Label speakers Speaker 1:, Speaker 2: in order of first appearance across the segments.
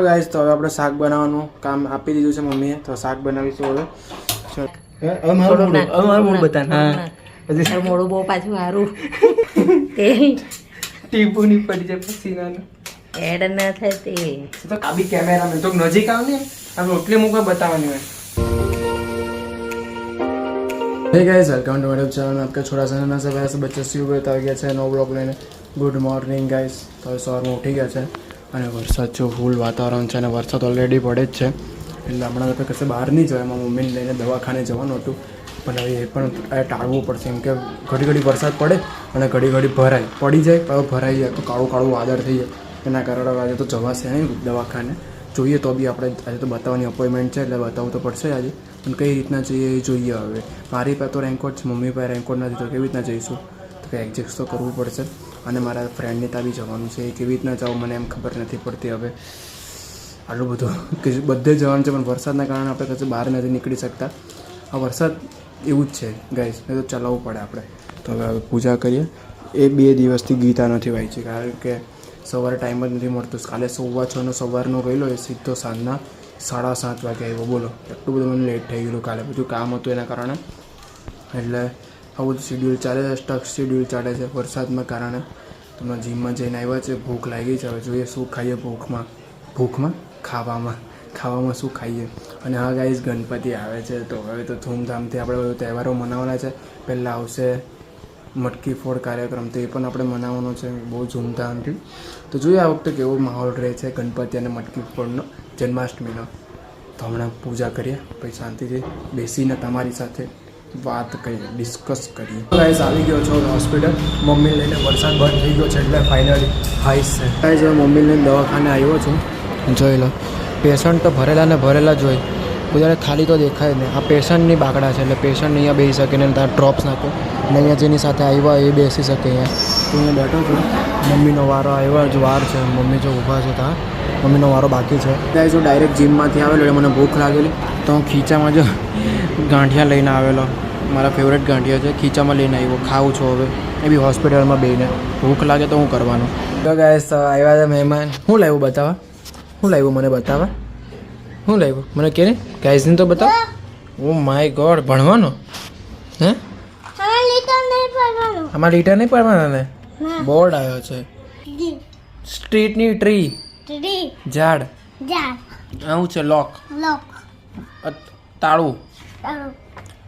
Speaker 1: Guys તો હવે આપણે શાક બનાવવાનું કામ આપી દીધું છે મમ્મીએ તો શાક બનાવીશું હવે.
Speaker 2: અમારું મોડું બતા કેમેરા તો
Speaker 1: નજીક આવ આ રોટલી મૂકવા બતાવવાની હોય. Hey guys welcome to my channel આપકે બચ્ચે સુઈ ગયો ગયા છે નો બ્લોગ લઈને. ગુડ મોર્નિંગ ગાઈસ તો સવાર ઉઠી ગયા છે. અને વરસાદ જો ફૂલ વાતાવરણ છે અને વરસાદ ઓલરેડી પડે જ છે. એટલે હમણાં તો કશે બહાર નહીં જવાય. એમાં મમ્મીને લઈને દવાખાને જવાનું હતું. પણ હવે એ પણ ટાળવું પડશે. એમ કે ઘડી ઘડી વરસાદ પડે અને ઘડી ઘડી ભરાય. પડી જાય, પણ ભરાઈ જાય. તો કાળું કાળું વાદળ થઈ જાય. એના કારણે આજે તો જવાશે નહીં દવાખાને. જોઈએ તો બી આપણે આજે તો બતાવવાની અપોઇન્ટમેન્ટ છે. એટલે બતાવવું તો પડશે આજે. પણ કઈ રીતના જઈએ એ જોઈએ હવે. મારી પાસે તો રેન્કોટ છે. મમ્મી પાસે રેન્કોટ નથી. તો કેવી રીતના જઈશું? કંઈ એડજસ્ટ તો કરવું પડશે. અને મારા ફ્રેન્ડને ત્યાં બી જવાનું છે. એ કેવી રીતના જાઉં મને એમ ખબર નથી પડતી હવે. આટલું બધું. કે બધે જવાનું છે, પણ વરસાદના કારણે આપણે કશે બહાર નથી નીકળી શકતા. આ વરસાદ એવું જ છે ગાઈસ એ તો ચલાવવું પડે આપણે. તો હવે હવે પૂજા કરીએ. એ બે દિવસથી ગીતા નથી વાંચી. કારણ કે સવારે ટાઈમ જ નથી મળતો. કાલે સવા છનો સવારનો ગયેલો એ સીધો સાંજના સાડા સાત વાગે આવ્યો. બોલો. એટલું બધું મને લેટ થઈ ગયેલું કાલે. બધું કામ હતું એના કારણે. એટલે આવું જ શેડ્યુલ ચાલે છે સ્ટક શેડ્યુલ ચાલે છે વરસાદના કારણે. તમે જીમમાં જઈને આવ્યા છે ભૂખ લાગી છે. હવે જોઈએ શું ખાઈએ ભૂખમાં. ભૂખમાં? ખાવામાં. ખાવામાં શું ખાઈએ? અને હા ગાઈઝ ગણપતિ આવે છે. તો હવે તો ધૂમધામથી આપણે બધું તહેવારો મનાવવાના છે. પહેલાં આવશે મટકી ફોડ કાર્યક્રમ તો એ પણ આપણે મનાવવાનો છે બહુ ધૂમધામથી. તો જોઈએ આ વખતે કેવો માહોલ રહે છે ગણપતિ અને મટકી ફોડનો જન્માષ્ટમીનો. તો હમણાં પૂજા કરીએ પછી શાંતિથી બેસીને તમારી સાથે વાત કરી ડિસ્કસ કરી. ગાઈસ આવી ગયો છો હોસ્પિટલ મમ્મી લઈને વરસાદ બંધ થઈ ગયો છે એટલે ફાઇનલી હાઈસ છે. ગાઈસ હવે મમ્મી લઈને દવાખાને આવ્યો છું. જોઈ લો પેશન્ટ તો ભરેલા ને ભરેલા જ હોય. બધાને ખાલી તો દેખાય ને આ પેશન્ટની બાકડા છે એટલે પેશન્ટ અહીંયા બેસી શકે ને ત્યાં ડ્રોપ્સ નાખો. અને અહીંયા જેની સાથે આવ્યા એ બેસી શકે અહીંયા. તો અહીંયા બેઠો છું. મમ્મીનો વારો આવ્યો જ વાર છે. મમ્મી જો ઊભા છે ત્યાં. મમ્મીનો વારો બાકી છે. ત્યાં જો ડાયરેક્ટ જીમમાંથી આવેલો એટલે મને ભૂખ લાગેલી. તો હું ખીચામાં જો ગાંઠિયા લઈને આવેલો. મારા ફેવરેટ ગાંઠિયા છે. ખીચામાં લઈને આવ્યો. ખાઉં છું હવે. એ બી હોસ્પિટલમાં બેને ભૂખ લાગે તો હું કરવાનું. તો ગાઈસ આવ્યા હતા મહેમાન. શું લાવ્યું બતાવવા? શું લાવ્યું? મને બતાવવા? શું લાવ્યું? મને કે ને ગાઈઝને તો બતાવ. ઓ માય ગોડ ભણવાનો? હે? આમાં લીટર નહીં પડવાના ને? બોર્ડ આવ્યો છે. સ્ટ્રીટની ટ્રી ઝાડ. આવું છે લોક તાળું.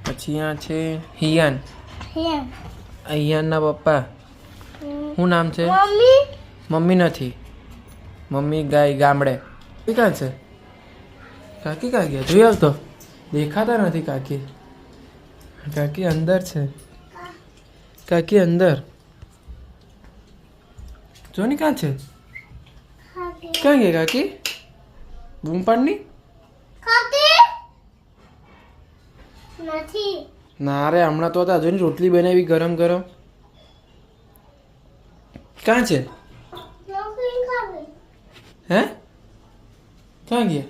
Speaker 1: પછી અહીંયા છે હિયાન. આ હિયાનના પપ્પા. શું નામ છે? મમ્મી. નથી. મમ્મી ગાય ગામડે. એ ક્યાં છે? કાકી ક્યાં ગયા? જોઈ આવતો. દેખાતા નથી કાકી. કાકી અંદર છે. કાકી અંદર. જો ને ક્યાં છે? ક્યાં ગયા કાકી? બૂમ પાડની?
Speaker 3: નથી.
Speaker 1: ના રે હમણાં તો જોઈને રોટલી બનાવી ગરમ ગરમ. ક્યાં છે? હે? ક્યાં ગયા?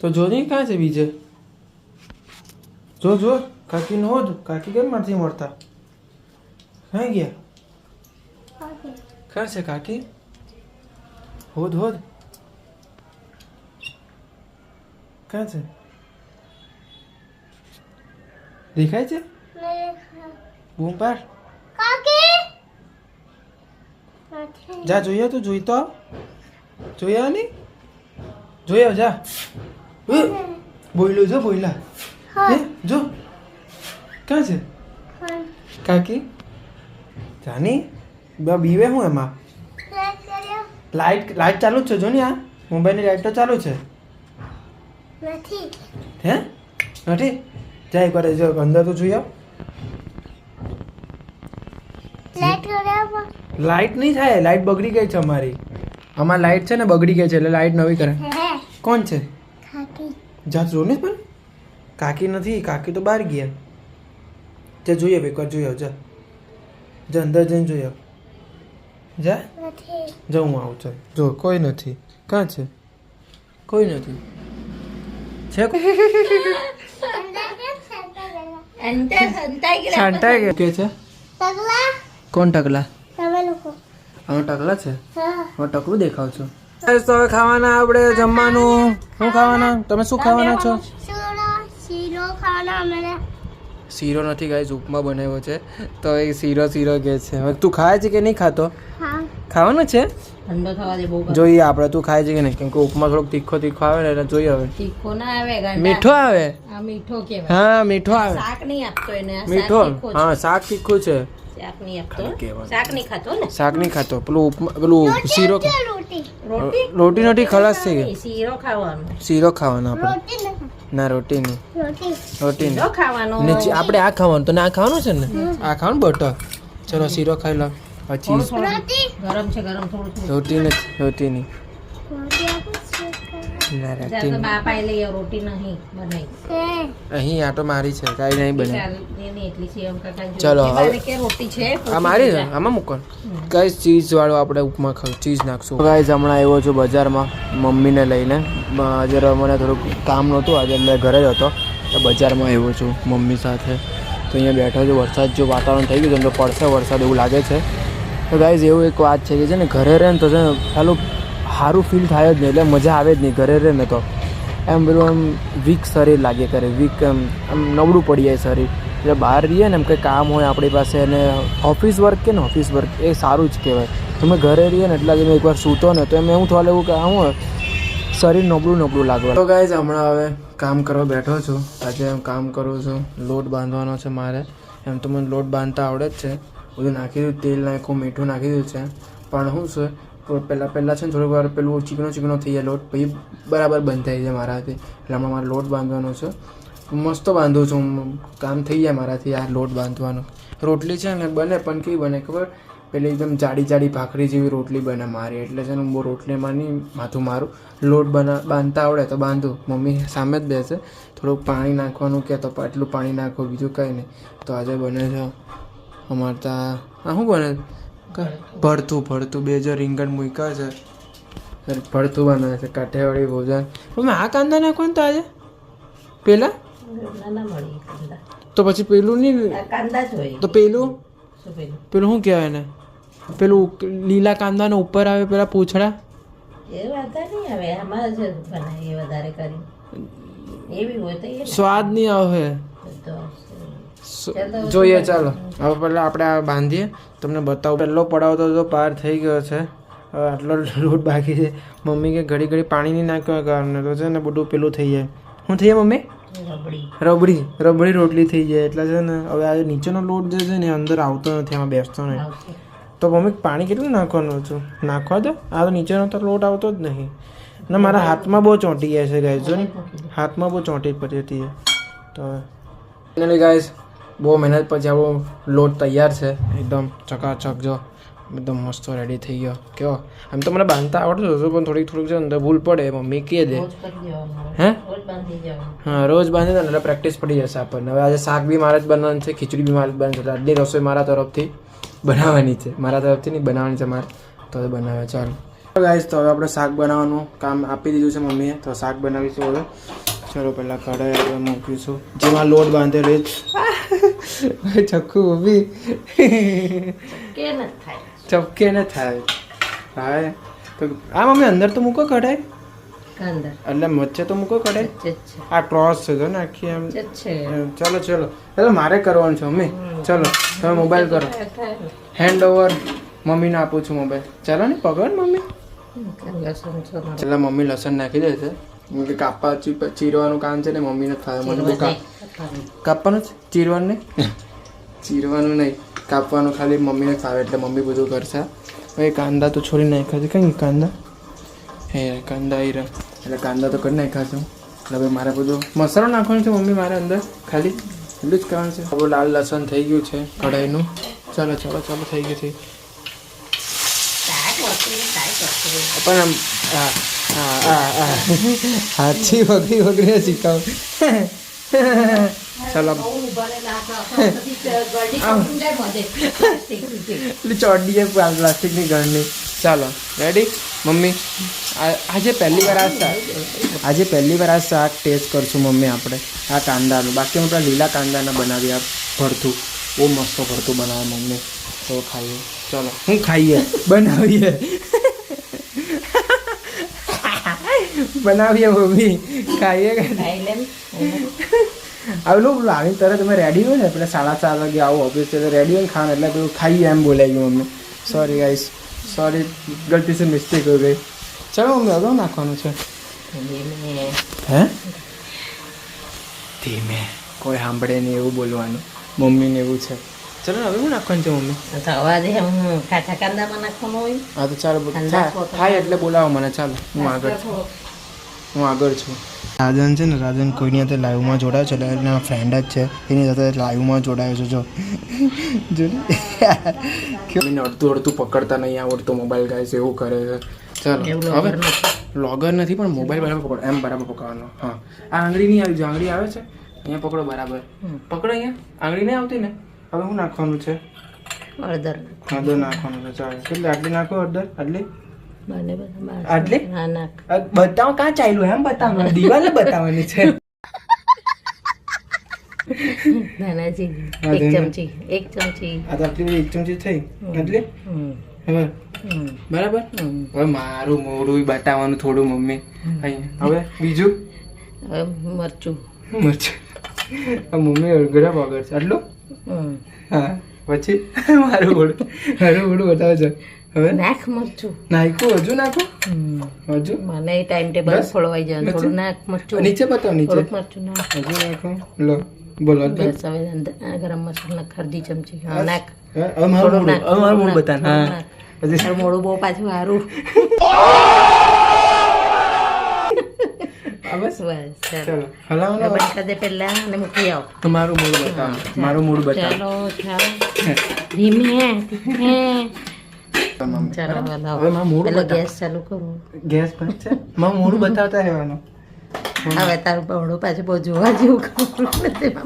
Speaker 3: તો
Speaker 1: જો નહીં ક્યાં છે બીજે? જો જો કાકી નો જ કાકી કેમ નથી મળતા? ક્યાં ગયા? ક્યાં છે કાકી? હોદ હોદ ક્યાં છે દેખાય છે બૂમ પાડ જા જોઈએ તું જોઈ તો આવ નહીં જોઈએ જા બોયલું જો બોઈલા હે જો ક્યાં છે કાકી જાની બીવે હું એમાં
Speaker 3: લાઈટ
Speaker 1: લાઈટ ચાલુ જ છે જો ને આ મોબાઈલની લાઈટ તો ચાલુ છે
Speaker 3: નથી.
Speaker 1: હે? નથી? જા એકવાર જો અંદર તો જોઈ આવ.
Speaker 3: લાઈટ
Speaker 1: નહીં થાય. લાઈટ બગડી ગઈ છે અમારી. અમારી લાઈટ છે ને બગડી ગઈ છે એટલે લાઈટ નવી કરે. કોણ છે?
Speaker 3: જાત
Speaker 1: જો ને પણ. કાકી નથી. કાકી તો બહાર ગયા. જા જોઈએ એકવાર જોઈ આવ જા. જા અંદર જઈને જોઈ આવ. જા? જા હું આવું ચાલ. જો કોઈ નથી. ક્યાં છે? કોઈ નથી. છે? કે છે? કોણ ટકલા?
Speaker 3: તમે
Speaker 1: ટકલા છે?
Speaker 3: હું.
Speaker 1: ટકલું દેખાવ છું. તો હવે ખાવાના આપણે જમવાનું. શું ખાવાના? તમે શું ખાવાના છો?
Speaker 3: શીરો ખાવાના
Speaker 1: શીરો નથી ગાઈસ ઉપમા બનાવ્યો છે. તો એ શીરો શીરો કે છે. હવે તું ખાય છે કે નહીં ખાતો?
Speaker 3: ખાવાનો
Speaker 1: ખાવાનું છે?
Speaker 2: ઠંડો થવા દે બહુ
Speaker 1: જોઈએ આપણે તું ખાય છે કે નહીં? કેમ કે ઉપમા થોડોક તીખો તીખો આવે ને એટલે જોઈએ હવે.
Speaker 2: તીખો ના આવે
Speaker 1: મીઠો આવે?
Speaker 2: આ મીઠો કેવાય
Speaker 1: હા મીઠો આવે.
Speaker 2: શાક નહીં આપતો એને
Speaker 1: મીઠો? હા શાક તીખું છે.
Speaker 2: શાક નહીં આપતો. શાક નહીં ખાતો ને?
Speaker 1: શાક નહીં ખાતો. પેલું ઉપમા પેલું શીરો
Speaker 3: રોટી.
Speaker 2: રોટી
Speaker 1: રોટી ખલાસ થઈ ગઈ
Speaker 2: શીરો ખાવાનો.
Speaker 1: શીરો ખાવાનો આપણે.
Speaker 3: રોટી નથી
Speaker 1: ના રોટી નહીં
Speaker 3: રોટી.
Speaker 1: રોટી નહીં
Speaker 2: શીરો ખાવાનો.
Speaker 1: આપણે આ ખાવાનું તો આ ખાવાનું છે ને? આ ખાવાનું બટર. ચલો શીરો ખાઈ લો. પછી
Speaker 3: રોટી.
Speaker 2: ગરમ છે ગરમ થોડું થોડું.
Speaker 1: રોટી નથી રોટી નહીં
Speaker 3: રોટી આપું છું
Speaker 1: ના આ
Speaker 2: તો
Speaker 1: અહીં મારી છે કાંઈ નહીં બને.
Speaker 2: ચાલ,
Speaker 1: આ મારી છે આમાં મૂકો. ગાઈસ ચીઝ વાળો આપણે ઉપમા ખાવ ચીઝ નાખશું. ગાઈસ હમણાં આવ્યો છું બજારમાં મમ્મીને લઈને. આજે મને થોડુંક કામ નહોતું આજે મેં ઘરે જ હતો. તો બજારમાં આવ્યો છું મમ્મી સાથે. તો અહીંયા બેઠો છું વરસાદ જો વાતાવરણ થઈ ગયું છે તો પડશે વરસાદ એવું લાગે છે. તો ગાઈસ એવું એક વાત છે કે છે ને ઘરે રહે ને તો છે ને સારું ફીલ થાય જ નહીં, એટલે મજા આવે જ નહીં ઘરે રહે ને તો. એમ પેલું આમ વીક શરીર લાગે કરે વીક એમ, આમ નબળું પડી જાય શરીર. એટલે બહાર રહીએ ને એમ કંઈ કામ હોય આપણી પાસે અને ઓફિસ વર્ક કે ને ઓફિસ વર્ક એ સારું જ કહેવાય. તમે ઘરે રહીએ ને એટલા જ એકવાર સૂતો ને તો એમ એવું થવા લેવું કે આમ શરીર નબળું નબળું લાગવા તો ગાઈઝ હમણાં હવે કામ કરવા બેઠો છું. આજે એમ કામ કરું છું. લોટ બાંધવાનો છે મારે. એમ તો મને લોટ બાંધતા આવડે જ છે. બધું નાખી દીધું, તેલ નાખ્યું, મીઠું નાખી દીધું છે. પણ શું છે પહેલાં પહેલાં છે ને થોડીક વાર પેલું ચીકણો ચીકણો થઈ જાય લોટ. પછી બરાબર બંધ થઈ જાય મારાથી એટલે હમણાં મારે લોટ બાંધવાનો છે. મસ્ત બાંધું છું. કામ થઈ જાય મારાથી આ લોટ બાંધવાનું. રોટલી છે ને બને, પણ કેવી બને ખબર? પેલી એકદમ જાડી જાડી ભાખરી જેવી રોટલી બને મારી. એટલે છે ને હું બહુ રોટલીમાં નહીં માથું મારું. લોટ બના બાંધતા આવડે તો બાંધું. મમ્મી સામે જ બેસે. થોડુંક પાણી નાખવાનું કે તો એટલું પાણી નાખો, બીજું કંઈ નહીં. તો આજે બને છે અમારે ત્યાં આ શું બને? ભરતું ભરતું. બે હજાર રીંગણ મૂક્યા છે. સર, ભરતું બનાવે છે કાઠિયાવાડી ભોજન. મમ્મી આ કાંદા નાખવાનું તો આજે? પેલા? તો પછી પેલું નહીં?
Speaker 2: જ
Speaker 1: તો પેલું?
Speaker 2: પેલું?
Speaker 1: શું કહેવાય ને પેલું લીલા કાંદાનો ઉપર આવે પેલા પૂંછડા?
Speaker 2: એ વાતા નહીં આવે. આમાં જ બનાવીએ વધારે કરી એવી હોય તો
Speaker 1: સ્વાદ નહીં આવે. જોઈએ ચાલો. હવે પહેલાં આપણે આ બાંધીએ. તમને બતાવું. પહેલો પડાવ તો જો પાર થઈ ગયો છે. હવે આટલો લોટ બાકી છે. મમ્મી કે ઘડી ઘડી પાણી નહીં નાખ્યો કારણે તો છે ને બધું પેલું થઈ જાય. શું થઈ જાય મમ્મી?
Speaker 2: રબડી.
Speaker 1: રબડી. રોટલી થઈ જાય. એટલે છે ને હવે આ નીચેનો લોટ જે છે ને અંદર આવતો નથી. આમાં બેસતો નહીં. તો મમ્મી પાણી કેટલું નાખવાનું છું નાખવા દો. આ તો નીચેનો તો લોટ આવતો જ નહીં. ને મારા હાથમાં બહુ ચોંટી જાય છે ગાય જો હાથમાં બહુ ચોંટી પડતી હતી. તો ફાઇનલી ગાઈઝ બહુ મહેનત પછી આપણો લોટ તૈયાર છે. એકદમ ચકાચક જો. એકદમ મસ્ત રેડી થઈ ગયો. કેવો? આમ તો મને બાંધતા આવડતું હતું પણ થોડીક થોડીક છે અંદર ભૂલ પડે મમ્મી કહે દે. હે? હા રોજ બાંધી એટલે પ્રેક્ટિસ પડી જશે આપણને. હવે આજે શાક બી મારે જ બનાવવાનું છે ખીચડી બી મારે જ બનાવવાની છે. આજની રસોઈ મારા તરફથી બનાવવાની છે. મારા તરફથી નહીં બનાવવાની છે મારે. તો હવે બનાવે ચાલો. ગાઈસ તો હવે આપણે શાક બનાવવાનું. કામ આપી દીધું છે મમ્મીએ તો શાક બનાવીશું હવે. ચલો પહેલાં કઢાઈ આપણે મૂકીશું. જેમાં લોટ બાંધેલો એ ચક્કુ
Speaker 2: થાય.
Speaker 1: ચપકે ને થાય. હા તો આ મમ્મી અંદર તો મૂકો કઢાઈ? એટલે વચ્ચે તો મૂકો કઢાઈ? આ ક્રોસ છે તો ને આખી એમ ચલો ચલો. એટલે મારે કરવાનું છે મમ્મી. ચલો તમે મોબાઈલ કરો. હેન્ડ ઓવર મમ્મીને આપું છું મોબાઈલ. ચાલો ને પકડ મમ્મી. છેલ્લા મમ્મી લસણ નાખી દે છે. કે કાપા ચીરવાનું કામ છે ને મમ્મીને જ મને બહુ કાપ કાપવાનું છે ચીરવાનું નહીં? ચીરવાનું નહીં. કાપવાનું ખાલી મમ્મીને ફાવે એટલે મમ્મી બધું કરશે. હવે કાંદા તો છોડી નાખ્યા છે. કઈ કાંદા? હે કાંદા એ એટલે કાંદા તો કરી નાખ્યા છે. એટલે હવે મારે બધું મસાલો નાખવાનો છે મમ્મી મારે અંદર ખાલી. એટલું જ કરવાનું છે. હવે લાલ લસણ થઈ ગયું છે કઢાઈનું. ચાલો ચાલો ચાલો થઈ ગયું છે. પણ આમ હા. હાથી વગડી વગડીને શીખાવ ચાલો
Speaker 2: બહુ ઊભા રહે ના ખાઓ. પછી ગળડી પકડી જાય બધે. પ્લાસ્ટિક સુધી.
Speaker 1: એટલે ચોડી જાય પ્લાસ્ટિકની ગણની ચાલો રેડી મમ્મી આ- આજે પહેલી વાર આ શાક આજે પહેલી વાર આ શાક ટેસ્ટ કરશું મમ્મી આપણે આ કાંદાનું બાકી હું પેલા લીલા કાંદાના બનાવી આ ભરતું બહુ મસ્ત ભરતું બનાવે મમ્મી તો ખાઈએ ચલો હું ખાઈએ બનાવીએ બનાવીએ મમ્મી. ખાઈએ. કે
Speaker 2: ખાઈ લે. ને.
Speaker 1: લાવીને તરત તમે રેડી હોય ને એટલે સાડા ચાર વાગે આવું ઓફિસ તો રેડી હોય ખાવાનું એટલે પેલું ખાઈએ એમ બોલાઈ ગયું મમ્મી. સોરી ગાઈસ સોરી ગલતી સે મિસ્ટેક હો ગઈ. ચાલો મમ્મી અગાઉ નાખવાનું છે? હે? ધીમે. કોઈ સાંભળે નહીં એવું બોલવાનું. મમ્મીને એવું છે. ચલો હવે હું નાખવાનું છે મમ્મી?
Speaker 2: તો અવાજ એમ કાચા કાંદામાં નાખવાનું હોય.
Speaker 1: હા તો ચાલો થાય એટલે બોલાવો મને. ચાલો હું આગળ છું. હું આગળ છું. રાજન છે ને રાજન કોઈની સાથે લાઈવમાં જોડાયો છે એટલે એના ફ્રેન્ડ જ છે. એની સાથે લાઈવમાં જોડાયો છે જો. જો મને અડધું અડધું પકડતા નહીં આવડતું મોબાઈલ ગાઈસ એવું કરે છે. ચાલો હવે
Speaker 2: લોગર નથી.
Speaker 1: પણ મોબાઈલ બરાબર પકડો. એમ બરાબર પકડવાનો. હા. આ આંગળી નહીં આવી જો આંગળી આવે છે અહીંયા પકડો બરાબર. પકડો અહીંયા. આંગળી નહીં આવતી ને? હવે શું નાખવાનું છે?
Speaker 2: હળદર
Speaker 1: હળદર નાખવાનું છે ચાલો. કેટલી? આટલી નાખો અડધર? આટલી?
Speaker 2: બંને
Speaker 1: બતાવ કાં ચાલ્યું એમ બતાવવાનું? દિવાલે બતાવવાની છે.
Speaker 2: એક ચમચી એક ચમચી.
Speaker 1: આ એક ચમચી થઈ. આટલી? હવે? બરાબર? હવે મારું મોડું બતાવવાનું થોડું મમ્મી. હવે બીજું?
Speaker 2: મરચું.
Speaker 1: મરચું. મમ્મી અડગડા વગર છે આટલું. હા પછી? મારું મોડું મારું મોડું બતાવે છે. હવે?
Speaker 2: નાખ મરચું.
Speaker 1: નાખ્યું હજુ નાખો. હજુ?
Speaker 2: મને ટાઈમ ટેબલ
Speaker 1: બસ?
Speaker 2: ખોળવાઈ જાય. થોડું નાખ મરચું.
Speaker 1: નીચે બતાવ નીચે.
Speaker 2: મરચું નાખ.
Speaker 1: હજુ નાખો? લો બોલો
Speaker 2: બસ હવે ગરમ મસાલા નાખ અડધી ચમચી. નાખ.
Speaker 1: હવે મારું હવે
Speaker 2: થોડું
Speaker 1: હા. હજી
Speaker 2: તારું મોઢું બહુ પાછું સારું
Speaker 1: બસ.
Speaker 2: બસ ચાલો.
Speaker 1: હલાવવાનો
Speaker 2: બંધ પહેલા અને મૂકી આવો.
Speaker 1: તો મારું મૂળ બતાવો મારું મૂળ બતાવો
Speaker 2: ચાલો ધીમે હલાવો
Speaker 1: હવે મારું મૂળ
Speaker 2: પેલો ગેસ ચાલુ કરો.
Speaker 1: ગેસ બંધ છે? મારું મૂળ બતાવતા રહેવાનું.
Speaker 2: હવે તારું બહડું પાછું બહુ જોવા જેવું ખબર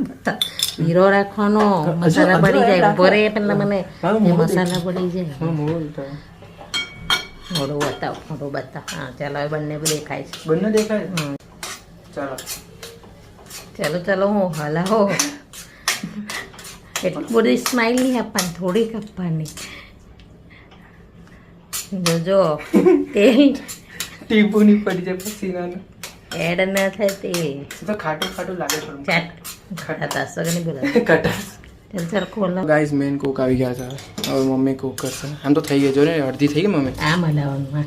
Speaker 2: બતાવ હીરો રાખવાનો મસાલા પડી જાય ઊભો રહે પેલા મને.
Speaker 1: હા,
Speaker 2: એ
Speaker 1: મોઢું
Speaker 2: મસાલા પડી જાય.
Speaker 1: મારું મૂળ બતાવો.
Speaker 2: મોડું બતાવ મોડું બતાવ. હા ચાલો હવે બંને દેખાય છે.
Speaker 1: બંને દેખાય? ચાલો.
Speaker 2: ચાલો ચાલો હું હલાવો. એટલી બધી સ્માઇલ નહીં આપવાની થોડીક આપવાની. જોજો તેલ
Speaker 1: ટીપુની પડી જાય પસીનાનો.
Speaker 2: એડ ના થાય તે.
Speaker 1: તો ખાટું ખાટું લાગે થોડું
Speaker 2: ચાટ. કે નહીં બોલા ચાલ ચાલ ખોલો
Speaker 1: ગાઈસ મેન કોક આવી ગયા છે. હવે મમ્મી કોક કરશે. આમ તો થઈ ગયો જો ને અડધી થઈ ગઈ મમ્મી?
Speaker 2: આમ હલાવવાનું હા.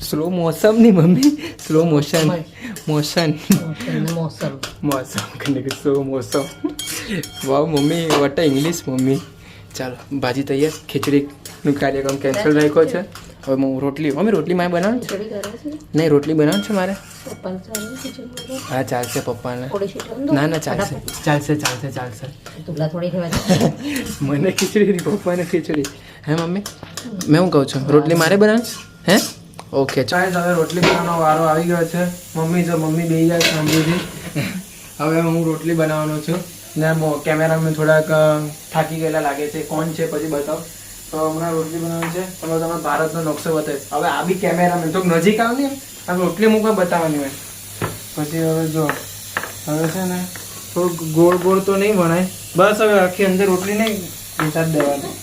Speaker 2: સ્લો
Speaker 1: મોસમની મમ્મી. સ્લો મોશન મોશન
Speaker 2: મોસમ મોસમ
Speaker 1: મોસમ કને સ્લો મોસમ વાવ મમ્મી વટ ઇંગ્લિશ મમ્મી. ચાલો ભાજી તૈયાર. ખીચડીનું કાર્યક્રમ કેન્સલ રાખ્યો છે. હવે હું રોટલી મમ્મી રોટલી મારે બનાવવાની છે? નહીં રોટલી બનાવવાની છે મારે? હા ચાલશે પપ્પાને. ના ના ચાલશે. ચાલશે ચાલશે ચાલશે. મને ખીચડી પપ્પાને ખીચડી. હે મમ્મી? મેં હું કહું છું રોટલી મારે બનાવીશ હે? ઓકે ચાલે. હવે રોટલી બનાવવાનો વારો આવી ગયો છે. મમ્મી જો મમ્મી બે જાય સાંજેથી હવે હું રોટલી બનાવવાનો છું. ને કેમેરામેન થોડાક થાકી ગયેલા લાગે છે. કોણ છે પછી બતાવો. તો હમણાં રોટલી બનાવવાની છે. તમે તમે ભારતનો નકશો બતાવીશ. હવે આ બી કેમેરામેન તો નજીક આવે ને આ રોટલી મૂકવા બતાવવાની હોય. પછી હવે જો, હવે છે ને, થોડુંક ગોળ ગોળ તો નહીં વણાય. બસ હવે આખી અંદર રોટલી નહીં બેસાડ દેવાની.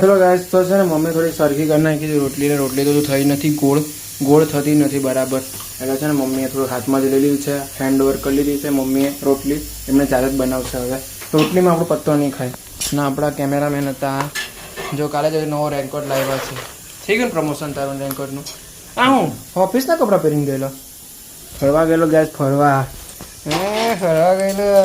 Speaker 1: ચલો ગાય તો છે ને મમ્મી થોડી સરખી કરી નાખી રોટલી ને. રોટલી તો થઈ નથી, ગોળ ગોળ થતી નથી બરાબર. એટલે છે ને મમ્મીએ થોડું હાથમાં જ લઈ લીધું છે હેન્ડ ઓવર કરી લીધી છે મમ્મીએ રોટલી. એમને ચાલે જ બનાવશે હવે. રોટલીમાં આપણો પત્તો નહીં ખાય. ના આપણા કેમેરામેન હતા. જો કાલે જ નવો રેનકોટ લાવ્યા છે. થઈ ગયું ને પ્રમોશન તારું રેનકોટનું? આ હું? ઓફિસના કપડાં પહેરીને ગયેલો. ફરવા ગયેલો ગેસ ફરવા. હે ફરવા ગયેલો.